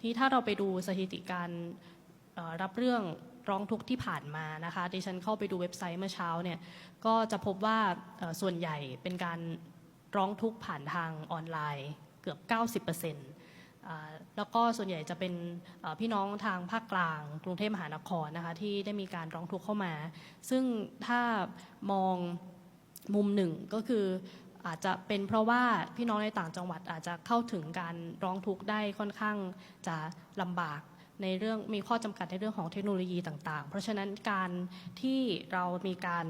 ที่ถ้าเราไปดูสถิติการรับเรื่องร้องทุกข์ที่ผ่านมานะคะดิฉันเข้าไปดูเว็บไซต์เมื่อเช้าเนี่ยก็จะพบว่าส่วนใหญ่เป็นการร้องทุกข์ผ่านทางออนไลน์เกือบ 90%อ่าแล้วก็ส่วนใหญ่จะเป็นพี่น้องทางภาคกลาง กรุงเทพมหานครนะคะที่ได้มีการร้องทุกข์เข้ามา ซึ่งถ้ามองมุมหนึ่งก็คือ อาจจะเป็นเพราะว่าพี่น้องในต่างจังหวัดอาจจะเข้าถึงการร้องทุกข์ได้ค่อนข้างจะลำบากในเรื่องมีข้อจำกัดในเรื่องของเทคโนโลยีต่างๆ เพราะฉะนั้นการที่เรามีการ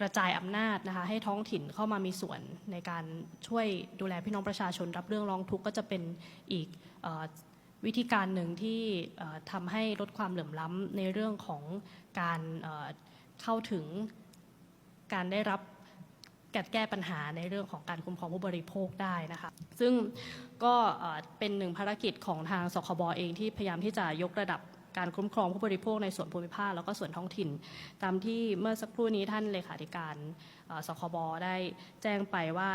กระจายอำนาจนะคะให้ท้องถิ่นเข้ามามีส่วนในการช่วยดูแลพี่น้องประชาชนรับเรื่องร้องทุกข์ก็จะเป็นอีกวิธีการหนึ่งที่เอ่อทำให้ลดความเหลื่อมล้ำในเรื่องของการเข้าถึงการได้รับ การแก้ปัญหาในเรื่องของการคุ้มครองผู้บริโภคได้นะคะ ซึ่งก็เป็นหนึ่งภารกิจของทางสคบเองที่พยายามที่จะยกระดับการคุ้มครองผู้บริโภคในส่วนภูมิภาคแล้วก็ส่วนท้องถิ่น ตามที่เมื่อสักครู่นี้ท่านเลขาธิการสคบได้แจ้งไปว่า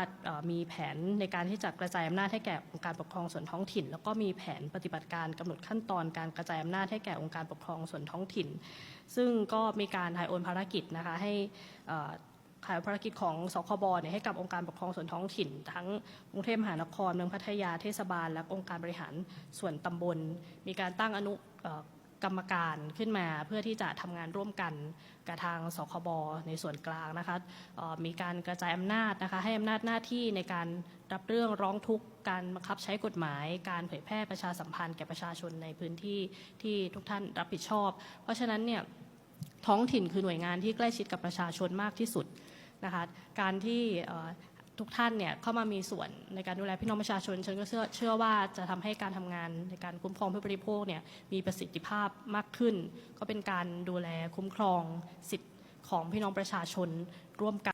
มีแผนในการที่จะกระจายอำนาจให้แก่องค์การปกครองส่วนท้องถิ่น แล้วก็มีแผนปฏิบัติการกำหนดขั้นตอนการกระจายอำนาจให้แก่องค์การปกครองส่วนท้องถิ่น ซึ่งก็มีการถ่ายโอนภารกิจนะคะให้ เอ่อถ่ายภารกิจของสคบเนี่ยให้กับองค์การปกครองส่วนท้องถิ่น ทั้งกรุงเทพมหานครเมืองพัทยาเทศบาล และองค์การบริหารส่วนตำบล มีการตั้งอนุกรรมการขึ้นมาเพื่อที่จะทำงานร่วมกันกับทางสคบในส่วนกลางนะคะมีการกระจายอำนาจนะคะให้อำนาจหน้าที่ในการรับเรื่องร้องทุกข์การบังคับใช้กฎหมาย การเผยแพร่ประชาสัมพันธ์แก่ประชาชนในพื้นที่ที่ทุกท่านรับผิดชอบ เพราะฉะนั้นเนี่ย ท้องถิ่นคือหน่วยงานที่ใกล้ชิดกับประชาชนมากที่สุดนะคะการที่ทุกท่านเนี่ยเข้ามามีส่วนในการดูแลพี่น้องประชาชนฉันก็เชื่อเชื่อว่าจะทำให้การทำงานในการคุ้มครองผู้บริโภคเนี่ยมีประสิทธิภาพมากขึ้น ก็เป็นการดูแลคุ้มครองสิทธิ์ของพี่น้องประชาชนร่วมกัน